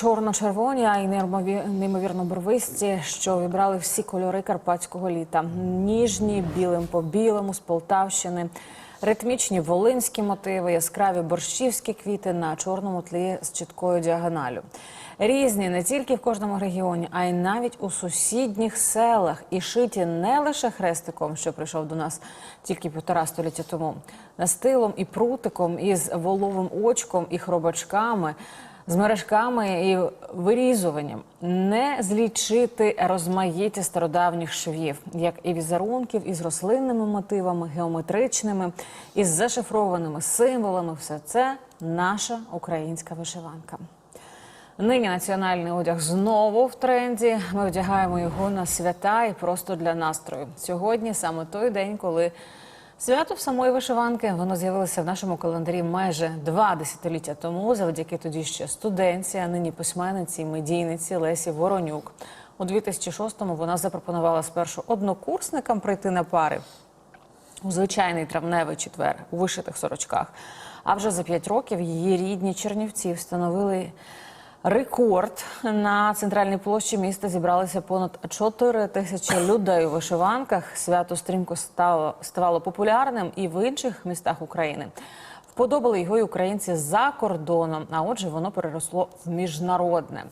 Чорно-червоні, а й неймові- неймовірно барвисті, що вібрали всі кольори карпатського літа. Ніжні, білим по білому, з Полтавщини, ритмічні волинські мотиви, яскраві борщівські квіти на чорному тлі з чіткою діагоналю. Різні не тільки в кожному регіоні, а й навіть у сусідніх селах. І шиті не лише хрестиком, що прийшов до нас тільки півтора століття тому, настилом і прутиком, із воловим очком і хробачками з мережками і вирізуванням не злічити розмаїття стародавніх швів, як і візерунків із рослинними мотивами, геометричними, із зашифрованими символами. Все це наша українська вишиванка. Нині національний одяг знову в тренді. Ми вдягаємо його на свята і просто для настрою. Сьогодні саме той день, коли свято в самої вишиванки воно з'явилося в нашому календарі майже два десятиліття тому, завдяки тоді ще студентці, а нині письменниці і медійниці Лесі Воронюк. У 2006-му вона запропонувала спершу однокурсникам прийти на пари у звичайний травневий четвер у вишитих сорочках. А вже за п'ять років її рідні Чернівці встановили рекорд. На центральній площі міста зібралися понад 4 тисячі людей у вишиванках. Свято стрімко стало ставало популярним і в інших містах України. Вподобали його й українці за кордоном, а отже, воно переросло в міжнародне.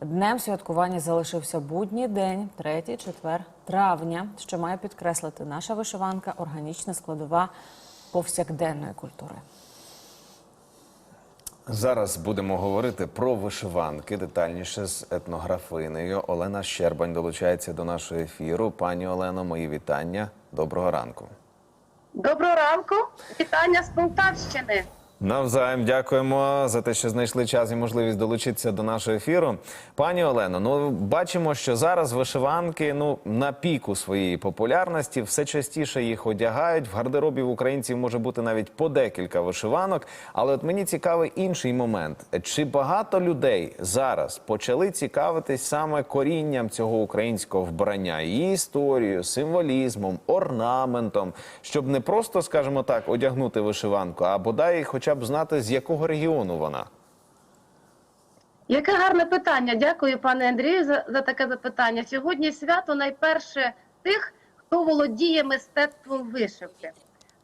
Днем святкування залишився будній день, 3-4 травня, що має підкреслити наша вишиванка, органічна складова повсякденної культури. Зараз будемо говорити про вишиванки детальніше з етнографинею. Олена Щербань долучається до нашого ефіру. Пані Олено, мої вітання. Доброго ранку. Доброго ранку, вітання з Полтавщини. Навзаєм дякуємо за те, що знайшли час і можливість долучитися до нашого ефіру. Пані Олено, ну бачимо, що зараз вишиванки ну на піку своєї популярності все частіше їх одягають. В гардеробі в українців може бути навіть по декілька вишиванок. Але от мені цікавий інший момент: чи багато людей зараз почали цікавитись саме корінням цього українського вбрання, її історією, символізмом, орнаментом, щоб не просто, скажімо так, одягнути вишиванку, а бодай хоча б знати, з якого регіону вона. Яке гарне питання. Дякую, пане Андрію, за, за таке запитання. Сьогодні свято найперше тих, хто володіє мистецтвом вишивки.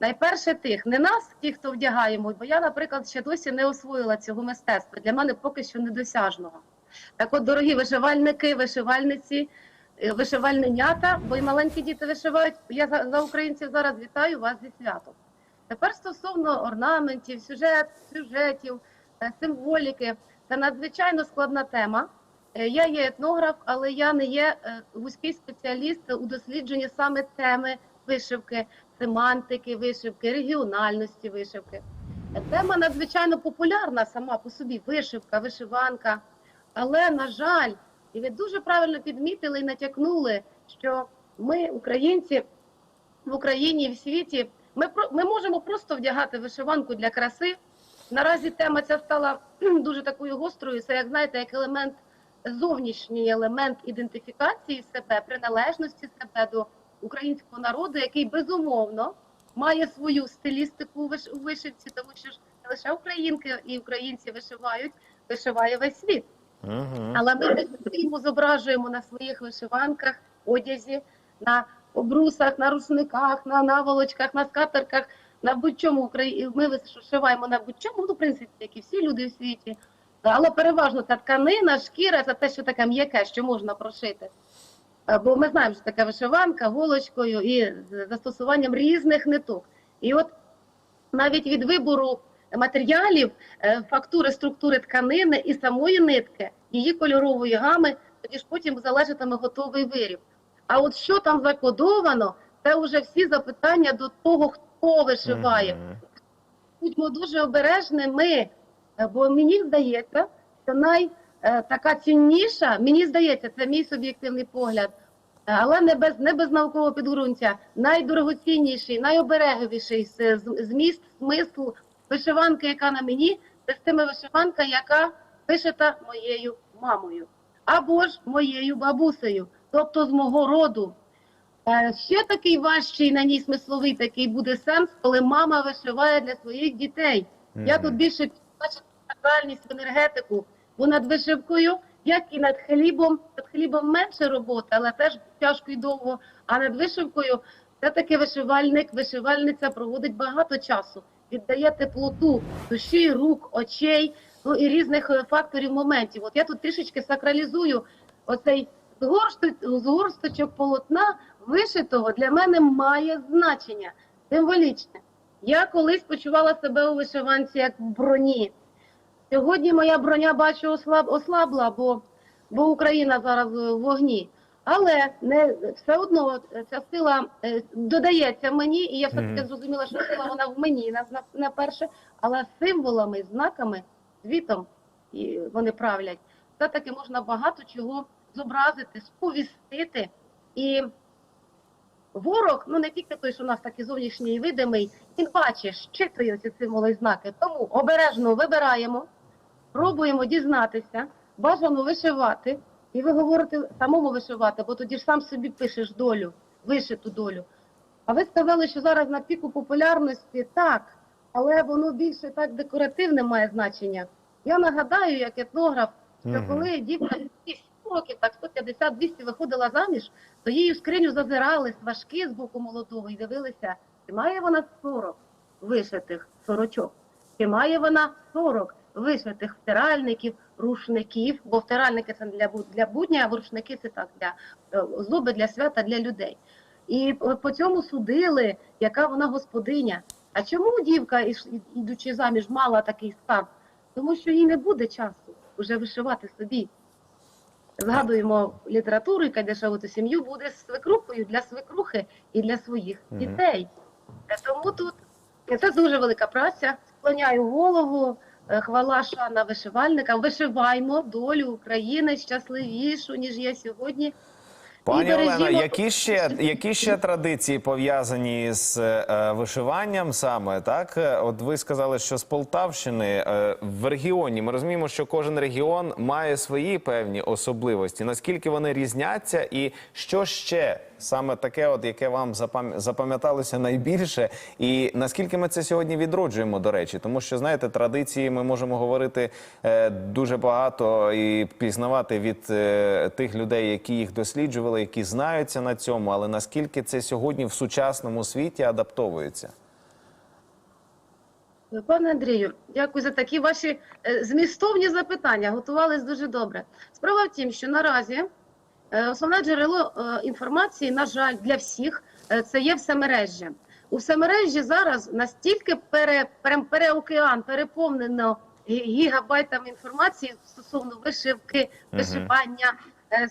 Найперше тих, не нас, ті, хто вдягаємо, бо я, наприклад, ще досі не освоїла цього мистецтва. Для мене поки що недосяжного. Так от, дорогі вишивальники, вишивальниці, е, вишивальненята, бо й маленькі діти вишивають. Я за, за українців зараз вітаю вас зі святом. Тепер стосовно орнаментів, сюжет, сюжетів, е, символіки, це надзвичайно складна тема. Е, Я є етнограф, але я не є е, вузький спеціаліст у дослідженні саме теми вишивки, семантики вишивки, регіональності вишивки. Тема надзвичайно популярна сама по собі вишивка, вишиванка. Але, на жаль, і ви дуже правильно підмітили і натякнули, що ми, українці, в Україні і в світі, ми, ми можемо просто вдягати вишиванку для краси. Наразі тема ця стала дуже такою гострою. Це, як знаєте, як елемент, зовнішній елемент ідентифікації себе, приналежності себе до українського народу, який безумовно має свою стилістику у виш- у вишивці, тому що ж не лише українки і українці вишивають, вишиває весь світ. Але ми зображуємо на своїх вишиванках, одязі, на обрусах, на рушниках, на наволочках, на скатерках, на будь-чому Украї- Ми вишиваємо на будь-чому, ну, в принципі, як і всі люди у світі. Але переважно ця тканина, шкіра це те, що таке м'яке, що можна прошити. Е, Бо ми знаємо, що таке вишиванка голочкою і з застосуванням різних ниток. І от навіть від вибору матеріалів, е, фактури, структури тканини і самої нитки, її кольорової гами, тоді ж потім залежатиме готовий виріб. А от що там закодовано, це вже всі запитання до того, хто вишиває. Будьмо дуже обережними, е, бо мені здається, що най е, така цінніша, мені здається, це мій суб'єктивний погляд, е, але не без, не без наукового підґрунтя, найдорогоцінніший, з- зміст, смисл вишиванки, яка на мені, це з тими вишиванка, яка вишита моєю мамою або ж моєю бабусею, тобто з мого роду. Е, Ще такий важчий на ній смисловий такий буде сенс, коли мама вишиває для своїх дітей. Я тут більше бачу сакральність в енергетику. Бо над вишивкою, як і над хлібом, над хлібом менше роботи, але теж тяжко і довго. А над вишивкою все-таки вишивальник, вишивальниця проводить багато часу, віддає теплоту душі, рук, очей, ну і різних е, факторів моментів. От я тут трішечки сакралізую оцей згорсту- згорсточок полотна вишитого для мене має значення символічне. Я колись почувала себе у вишиванці як в броні. Сьогодні моя броня бачу ослаб, ослабла, бо, бо Україна зараз в вогні. Але не все одно ця сила е, додається мені, і я все таки зрозуміла, що сила вона в мені на, на, на перше, але символами, знаками, звітом і вони правлять. Все таки можна багато чого зобразити, сповістити. І ворог, ну не тільки той, що у нас такий зовнішній видимий, він бачить, щитує ці символи і знаки. Тому обережно вибираємо, пробуємо дізнатися, бажано вишивати. І ви говорите самому вишивати, бо тоді ж сам собі пишеш долю, вишиту долю. А ви сказали, що зараз на піку популярності так, але воно більше так декоративне має значення. Я нагадаю, як етнограф, що коли дівчина 100 років, так 150-200 виходила заміж, то її в скриню зазирали сважки з боку молодого і дивилися, чи має вона 40 вишитих сорочок, чи має вона 40 вишитих втиральників, рушників, бо втиральники це для, для будня, а рушники це так для е, зуби для свята, для людей. І по цьому судили, яка вона господиня. А чому дівка, ідучи заміж, мала такий скарб? Тому що їй не буде часу вже вишивати собі. Згадуємо літературу, яка дешеву сім'ю буде свекрухою для свекрухи і для своїх дітей. Е, Тому тут це дуже велика праця. Склоняю голову, е, хвала шана вишивальникам. Вишиваймо долю України щасливішу, ніж є сьогодні. Пані Олена, які ще, які ще традиції пов'язані з е, вишиванням саме? Так, Е, от ви сказали, що з Полтавщини е, в регіоні ми розуміємо, що кожен регіон має свої певні особливості. Наскільки вони різняться, і що ще саме таке, от яке вам запам'яталося найбільше, і наскільки ми це сьогодні відроджуємо, до речі, тому що знаєте, традиції ми можемо говорити е, дуже багато і пізнавати від е, тих людей, які їх досліджували, які знаються на цьому, але наскільки це сьогодні в сучасному світі адаптовується? Пане Андрію, дякую за такі ваші е, змістовні запитання. Готувались дуже добре. Справа в тім, що наразі основне джерело е, інформації, на жаль, для всіх е, це є всемережжя. У всемережжі зараз настільки пере, пере, переокеан переповнено гі- гігабайтами інформації стосовно вишивки, вишивання. е,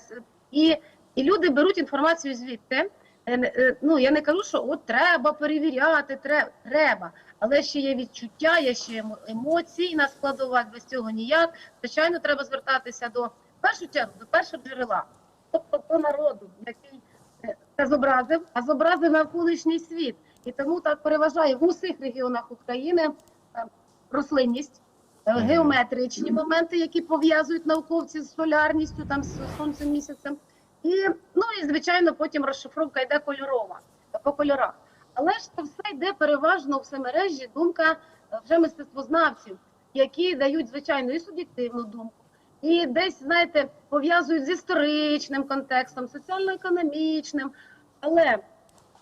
І, і люди беруть інформацію звідти. Е, е, Ну я не кажу, що от треба перевіряти, треба. Але ще є відчуття, є ще емо- емоційна складова, без цього ніяк. Звичайно, треба звертатися до в першу чергу до першого джерела, тобто до народу, який е, це зобразив, а зобразив навколишній світ. І тому так переважає в усіх регіонах України е, рослинність, е, геометричні моменти, які пов'язують науковці з солярністю, там з сонцем місяцем. І ну і звичайно, потім розшифровка йде кольорова по кольорах. Але ж це все йде переважно в всемережжі думка вже мистецтвознавців, які дають звичайно і суб'єктивну думку, і десь, знаєте, пов'язують з історичним контекстом, соціально-економічним. Але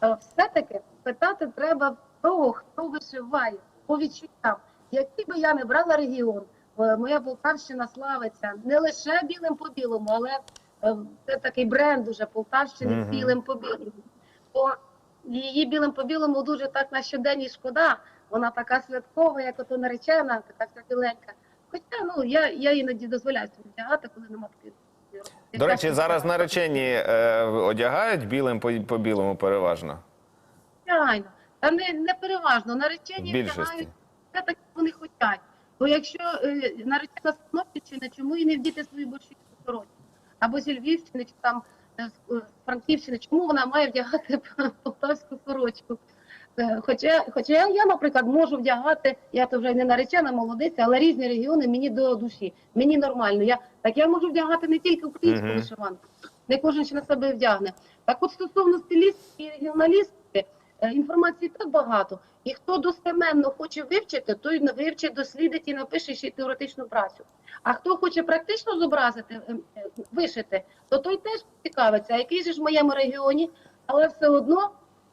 е, все-таки питати треба того, хто вишиває по відчуттям. Який би я не брала регіон, е, моя Полтавщина славиться не лише білим по білому, але е, це такий бренд уже Полтавщини Мгм. білим по білому. Бо її білим по білому дуже так на щоденній шкода. Вона така святкова, як ото наречена, така вся біленька. Хоча ну я, я іноді дозволяю собі вдягати, коли нема таких. До речі, зараз наречені е, одягають білим по, по білому переважно. Звичайно. Та не, не переважно. Наречені Більшості. вдягають все так, як вони хочуть. Бо якщо е, наречена з Тернопільщини, чому і не вдіти свою борщівську сорочку? Або зі Львівщини, чи там е, з е, з Франківщини, чому вона має вдягати полтавську сорочку? Е, Хоча, хоча я, я, наприклад, можу вдягати, я то вже не наречена молодиця, але різні регіони мені до душі. Мені нормально. Я, так я можу вдягати не тільки українську вишиванку, не кожен ще на себе вдягне. Так от стосовно стилістики і регіоналістики, Е, Інформації так багато. І хто достеменно хоче вивчити, той вивчить, дослідить і напише ще теоретичну працю. А хто хоче практично зобразити, е, вишити, то той теж цікавиться, а який же ж в моєму регіоні, але все одно,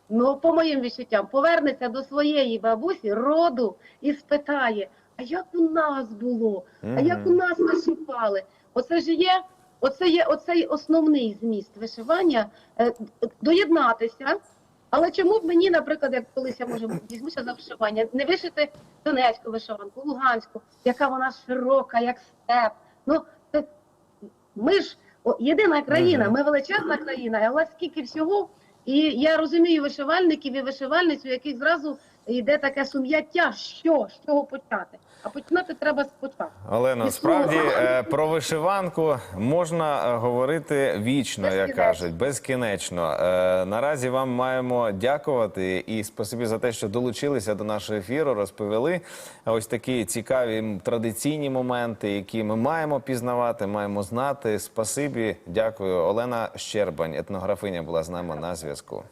ну по моїм відчуттям, повернеться до своєї бабусі, роду і спитає: а як у нас було? А як у нас вишивали? Оце ж є. Оце є оцей основний зміст вишивання е, доєднатися. Але чому б мені, наприклад, як колись я може візьмуся за вишивання, не вишити Донецьку вишиванку, Луганську, яка вона широка, як степ. Ну це ми ж о, єдина країна, ми величезна країна, але скільки всього. І я розумію вишивальників і вишивальниць, у яких зразу йде таке сум'яття, що з чого почати. А починати треба спочатку. Олено, І справді е, про вишиванку можна е, говорити вічно, як кажуть, безкінечно. Е, Наразі вам маємо дякувати і спасибі за те, що долучилися до нашого ефіру, розповіли ось такі цікаві традиційні моменти, які ми маємо пізнавати, маємо знати. Спасибі, дякую. Олена Щербань, етнографиня, була з нами на зв'язку.